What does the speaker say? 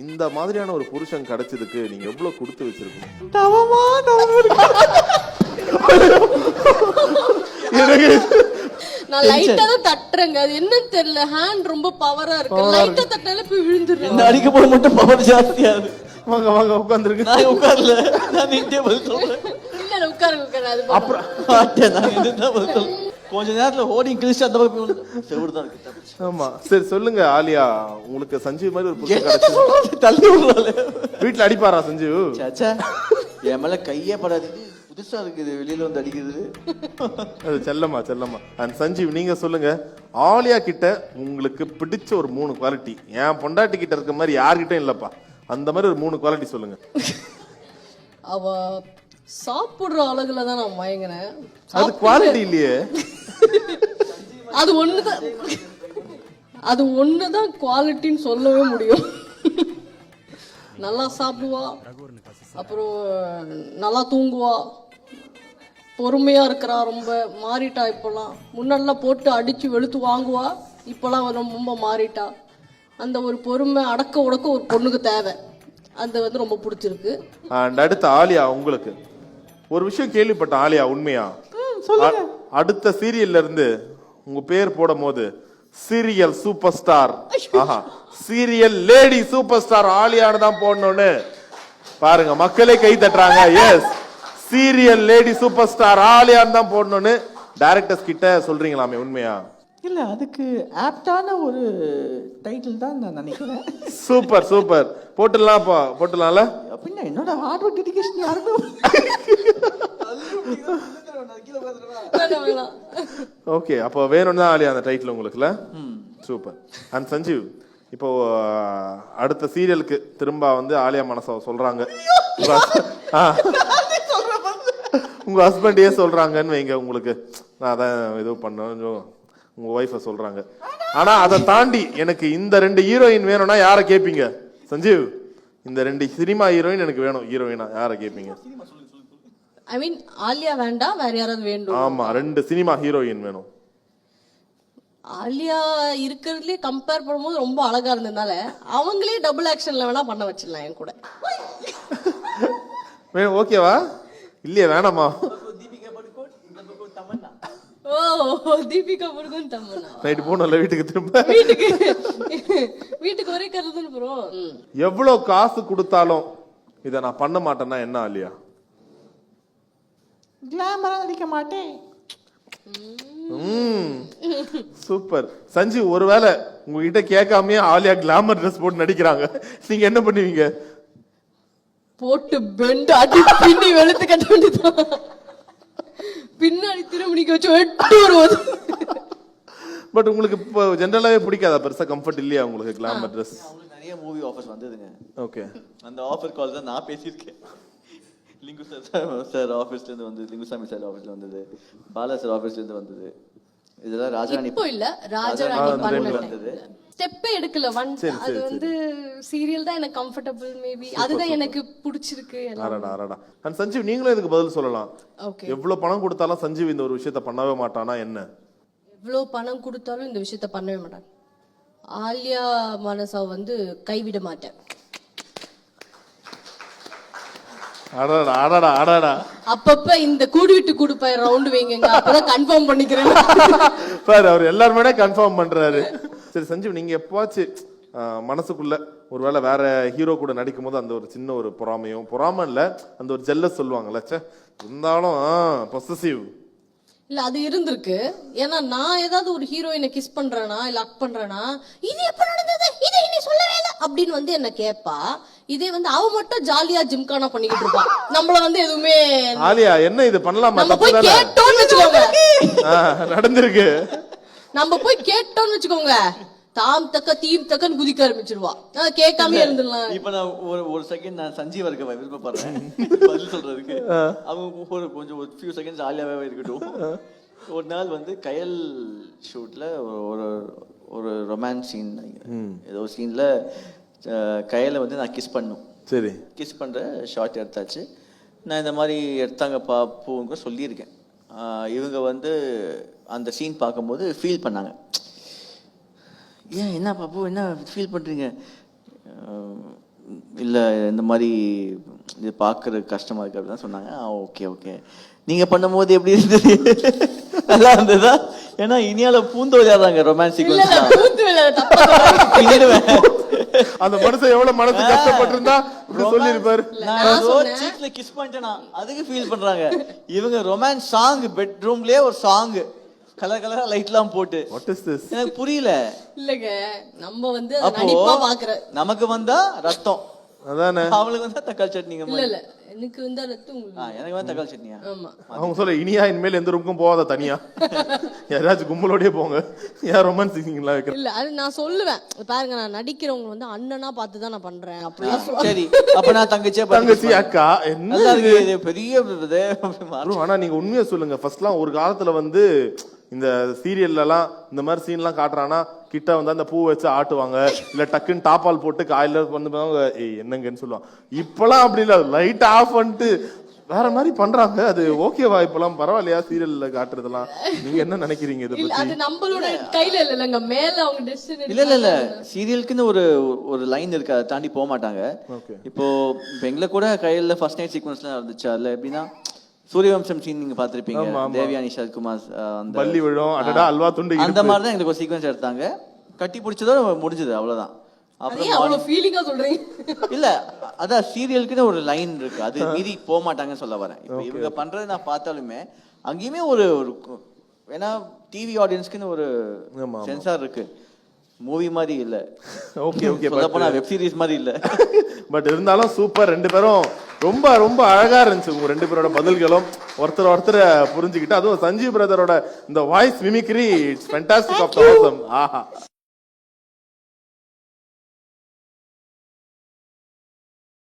இந்த மாதிரியான ஒரு புருஷன் கிடைச்சதுக்கு நீங்க எவ்வளவு கொடுத்து வச்சிருக்கணும் தவமா தவமா. எனக்கு நான் லைட்டா தான் தட்டுறேங்க. அது என்னன்னு தெரியல. ஹேண்ட் ரொம்ப பவரா இருக்கு. லைட்டா தட்டால போய் அடிக்க போது மட்டும் பவர் ஜாஸ்தியாது வாங்க வாங்க உட்காந்துருக்கு நான் உட்கார்ல. நான் நின்றே பதில் சொல்றேன் இல்ல இல்ல, உட்காருங்க உட்காருங்க. அது அப்புறம் மாட்டேன். நான் நின்று பதில் சொல்றேன் கொஞ்ச நேரத்துல ஓடி கிழிச்சு அந்த பக்கம் செவிடு தான் இருக்கு. ஆமா. சரி சொல்லுங்க ஆலியா. உங்களுக்கு சஞ்சீவ் மாதிரி ஒரு சொல்றது? தள்ளி விடுறாளே. வீட்டுல அடிப்பாரா சஞ்சீவ்? சாச்சா என் மேல கையே படாது புதுசா இருக்குது வெளியில வந்து அடிக்கிறது. அது செல்லம்மா செல்லம்மா. அண்ட் சஞ்சீவ் நீங்க சொல்லுங்க. ஆலியா கிட்ட உங்களுக்கு பிடிச்ச ஒரு மூணு குவாலிட்டி என் பொண்டாட்டி கிட்ட இருக்க மாதிரி யார்கிட்டயும் இல்லப்பா. அந்த மாதிரி ஒரு மூணு குவாலிட்டி சொல்லுங்க. அவ சாப்பிடுற அழகுல தான் நான் மயங்கினேன். அது குவாலிட்டி இல்லையே. அது ஒண்ணுதான். அது ஒண்ணுதான் குவாலிட்டின்னு சொல்லவே முடியும். நல்லா சாப்பிடுவா. அப்புறம் நல்லா தூங்குவா. பொறுமையா இருக்கிறா ரொம்ப மாறிட்டா இப்பெல்லாம். முன்னெல்லாம் போட்டு அடிச்சு வெளுத்து வாங்குவா. இப்பெல்லாம் அவ ரொம்ப மாறிட்டா. அந்த ஒரு பொறுமை அடக்க உடக்க ஒரு பொண்ணுக்கு தேவை. அது வந்து ரொம்ப பிடிச்சிருக்கு. அண்ட் அடுத்த ஆலியா உங்களுக்கு. ஒரு விஷயம் கேள்விப்பட்டேன் ஆலியா உண்மையா? அடுத்த சீரியல்ல இருந்து உங்க பேர் போடும் போது சீரியல் சூப்பர் ஸ்டார் ஆஹா. சீரியல் லேடி சூப்பர் ஸ்டார் ஆலியான்னு தான் போடணும்னு. பாருங்க மக்களே கை தட்டுறாங்க. Yes serial lady super star ஆலியான்னு தான் போடணும்னு டைரக்டர்ஸ் கிட்ட சொல்றீங்களாமே உண்மையா? இல்ல அதுக்கு ஆப்டான ஒரு டைட்டில் தான் நான் நினைக்கிறேன். சூப்பர் சூப்பர் போட்டுடலாம் போட்டுடலாம்ல? பின்ன என்னோட ஹார்ட் ஒர்க் டெடிகேஷன் யாருக்கும். ஓகே அப்போ வேணும்னு ஆலியா அந்த டைட்டில் உங்களுக்குல? சூப்பர் அண்ட் சஞ்சீவ் இப்போ அடுத்த சீரியலுக்கு திரும்ப வந்து ஆலியா மனசா சொல்றாங்க. உங்க ஹஸ்பண்டே சொல்றாங்கன்னு வைங்க உங்களுக்கு. நான் அதான் இது பண்ணேன். உங்க ஒய்ஃபை சொல்றாங்க. ஆனா அதை தாண்டி எனக்கு இந்த ரெண்டு ஹீரோயின் வேணும்னா யாரை கேட்பீங்க சஞ்சீவ் இந்த ரெண்டு சினிமா ஹீரோயின் எனக்கு வேணும். ஹீரோயினா யாரை கேட்பீங்க ஐ மீன் ஆலியா வேண்டாம் வேற யாராவது வேண்டும்? ஆமா ரெண்டு சினிமா ஹீரோயின் வேணும். ஆலியா இருக்கிறதுலயே கம்பேர் பண்ணும்போது ரொம்ப அழகா இருந்ததுனால அவங்களே டபுள் ஆக்ஷன்ல வேணா பண்ண வச்சிடலாம் என் கூட. ஓகேவா இல்லையே வேணாமா? ஓ தீபிகா முருகன் தம்மனா? நைட்டு போனோம்ல வீட்டுக்கு திரும்ப. வீட்டுக்கு வீட்டுக்கு ஒரே கருதுன்னு ப்ரோ எவ்வளவு காசு கொடுத்தாலும் இத நான் பண்ண மாட்டேன்னா என்ன ஆலியா கிளாமரா நடிக்க மாட்டேன். சூப்பர். சஞ்சீவ் ஒருவேளை உங்ககிட்ட கேட்காமயே ஆலியா கிளாமர் ட்ரெஸ் போட்டு நடிக்கிறாங்க. நீங்க என்ன பண்ணுவீங்க? போட்டு பெண்டு அடி பின்னி வெளுத்து கட்ட வேண்டியதுதான். பின்னாடி திருமணிக்கு வச்சு வெட்டு வருவது. பட் உங்களுக்கு இப்போ ஜென்ரலாவே பிடிக்காதா பெருசா? கம்ஃபர்ட் இல்லையா உங்களுக்கு கிளாமர் ட்ரெஸ் நிறைய மூவி ஆஃபர்ஸ் வந்ததுங்க. ஓகே அந்த ஆஃபர் கால் தான் நான் பேசியிருக்கேன். லிங்கு சார் சார் ஆஃபீஸ்ல இருந்து வந்தது லிங்குசாமி சார் ஆஃபீஸ்ல வந்தது பாலா சார் ஆஃபீஸ்ல இருந்து வந்தது. இதெல்லாம் ராஜாணி இப்போ இல்ல ராஜராணி ராஜராணி வந்தது. ஸ்டெப்பே எடுக்கல ஒன் அது வந்து சீரியல் தான் எனக்கு கம்ஃபர்டபுள் மேபி அதுதான் எனக்கு பிடிச்சிருக்கு அரடா அரடா அண்ட் சஞ்சீவ் நீங்களும் இதுக்கு பதில் சொல்லலாம். ஓகே எவ்வளவு பணம் கொடுத்தாலும் சஞ்சீவ் இந்த ஒரு விஷயத்த பண்ணவே மாட்டானா என்ன? எவ்வளவு பணம் கொடுத்தாலும் இந்த விஷயத்த பண்ணவே மாட்டேன். ஆலியா மனசா வந்து கைவிட மாட்டேன். அடடா அடடா அடடா. அப்பப்ப இந்த கூடு விட்டு கூடு போய் ரவுண்டு வைங்க அப்பதான் கன்ஃபார்ம் பண்ணிக்கிறேன். சார் அவர் எல்லாருமே கன்ஃபார்ம் பண்றாரு. சரி சஞ்சீவ் நீங்க எப்பவாச்சும் மனசுக்குள்ள ஒருவேளை வேற ஹீரோ கூட நடிக்கும் போது அந்த ஒரு சின்ன ஒரு பொறாமையும் பொறாம இல்ல அந்த ஒரு ஜெல்லஸ் சொல்லுவாங்கல்ல ச்சே இருந்தாலும் பொசசிவ் இல்ல அது இருந்திருக்கு. ஏன்னா நான் ஏதாவது ஒரு ஹீரோயினை கிஸ் பண்றேனா இல்ல அக் பண்றேனா இது எப்ப நடந்தது? இது நீ சொல்லவே இல்ல அப்படின்னு வந்து என்ன கேப்பா. இதே வந்து அவ மட்டும் ஜாலியா ஜிம்கானா பண்ணிக்கிட்டு இருப்பா. நம்மள வந்து எதுவுமே ஆலியா என்ன இது பண்ணலாமா? நம்ம போய் கேட்டோம்னு வச்சுக்கோங்க. நடந்திருக்கு. நம்ம போய் கேட்டோம்னு வச்சுக்கோங்க. தாம் தக்க தீம் தக்கன்னு குதிக்க ஆரம்பிச்சிருவா. ஆஹ் கேட்காம இருந்துடலாம் இப்ப நான் ஒரு ஒரு செகண்ட் நான் சஞ்சீவா இருக்க விருப்பப்படுறேன். பதில் சொல்றதுக்கு. அவங்க ஒரு கொஞ்சம் ஒரு ஃபியூ செகண்ட்ஸ் ஆலியாவே இருக்கட்டும். ஒரு நாள் வந்து கயல் ஷூட்ல ஒரு ஒரு ரொமான்ஸ் சீன் ஏதோ சீன்ல கயலை வந்து நான் கிஸ் பண்ணும் சரி. கிஸ் பண்ற ஷார்ட் எடுத்தாச்சு. நான் இந்த மாதிரி எடுத்தாங்க கூட சொல்லியிருக்கேன். இவங்க வந்து அந்த சீன் பார்க்கும்போது ஃபீல் பண்ணாங்க. ஏன் என்ன பாப்பு என்ன ஃபீல் பண்ணுறீங்க இல்லை இந்த மாதிரி இது பார்க்குற கஷ்டமா இருக்கு அப்படின்னு சொன்னாங்க. ஓகே ஓகே நீங்க பண்ணும்போது எப்படி இருந்தது? நல்லா இருந்ததா? ஏன்னா இனியால பூந்தோதியாதாங்க ரொமான்ஸ் இல்ல இல்ல சீக்வன்ஸ் அந்த மனுஷன் எவ்வளவு மனசு கஷ்டப்பட்டிருந்தா இப்படி ஏதோ சொன்னேன். சீட்ல கிஸ் பண்ணிட்டேனா? அதுக்கு ஃபீல் பண்றாங்க. இவங்க ரொமான்ஸ் சாங் பெட்ரூம்லயே ஒரு சாங் கலர் கலரா லைட்லாம் போட்டு. வாட் இஸ் திஸ் எனக்கு புரியல. இல்லங்க. நம்ம வந்து அதை அப்போ நடிப்பா பாக்குற நமக்கு வந்தா ரத்தம். அதானே? அவளுக்கு வந்தா தக்காளி சட்னிங்க இல்ல இல்ல. எனக்கு வந்து ஆ, எனக்கு வந்து தக்காளி சட்னியா? ஆமா. அவங்க சொல்ல இனியா இனிமேல் எந்த ரூமுக்கும் போகாத தனியா? யாராச்சும் கும்பலோடய போங்க. யார் ரொமான்ஸ் சிங்கிங்லாம் வைக்கிற? இல்ல அது நான் சொல்லுவேன். பாருங்க நான் நடிக்கிறவங்க வந்து அண்ணனா பார்த்து தான் நான் பண்றேன் அப்படிலாம் சொல்லுவாங்க. சரி. அப்ப நான் தங்கச்சியா தங்கச்சி அக்கா என்ன இது? பெரிய ஆனா நீங்க உண்மையா சொல்லுங்க. ஃபர்ஸ்ட்லாம் ஒரு காலத்துல வந்து இந்த சீரியல்லலாம் இந்த மாதிரி சீன்லாம் காட்டுறானா? கிட்ட வந்து அந்த பூ வச்சு ஆட்டுவாங்க. இல்ல டக்குன்னு டாப்பால் போட்டு காயில வந்து ஏய் என்னங்கன்னு சொல்லுவாங்க இப்பெல்லாம் அப்படி இல்ல. லைட் ஆஃப் பண்ணிட்டு வேற மாதிரி பண்றாங்க. அது ஓகேவா இப்பெல்லாம்? பரவாயில்லையா சீரியல்ல காட்டுறதெல்லாம்? நீங்க என்ன நினைக்கிறீங்க இதை இல்ல பத்தி? அது நம்மளோட கையில இல்லங்க மேல அவங்க டெஸ்டினி இல்ல இல்ல இல்ல. சீரியலுக்குன்னு ஒரு ஒரு லைன் இருக்கு. அதை தாண்டி போக மாட்டாங்க. இப்போ எங்களை கூட கையில ஃபர்ஸ்ட் நைட் சீக்வன்ஸ்லாம் இருந்துச்சு அதுல எப்படின்னா சூரியவம்சம் சீன் நீங்க ஆமா. தேவயானி சரத்குமார் அந்த பள்ளி விழும் அடடா அல்வா துண்டு அந்த. மாதிரி தான் எங்களுக்கு ஒரு சீக்வன்ஸ் எடுத்தாங்க. கட்டி பிடிச்சதோட முடிஞ்சது அவ்வளவுதான். அப்புறம் அவ்வளவு ஃபீலிங்கா சொல்றீங்க. இல்ல அதான் சீரியலுக்குன்னு ஒரு லைன் இருக்கு. அது மீறி போக மாட்டாங்கன்னு சொல்ல வரேன். இப்போ இவங்க பண்றதை நான் பார்த்தாலுமே அங்கேயுமே ஒரு ஏன்னா டிவி ஆடியன்ஸ்க்குன்னு ஒரு. சென்சார் இருக்கு. மூவி மாதிரி இல்ல. ஓகே ஓகே சொல்ல போனா வெப் சீரிஸ் மாதிரி இல்ல. பட் இருந்தாலும் சூப்பர் ரெண்டு பேரும் ரொம்ப ரொம்ப அழகா இருந்துச்சு உங்க ரெண்டு பேரோட பதில்களும். ஒருத்தர் ஒருத்தர் புரிஞ்சுக்கிட்டு அதுவும் சஞ்சீவ் பிரதரோட இந்த voice mimicry it's fantastic of Aha.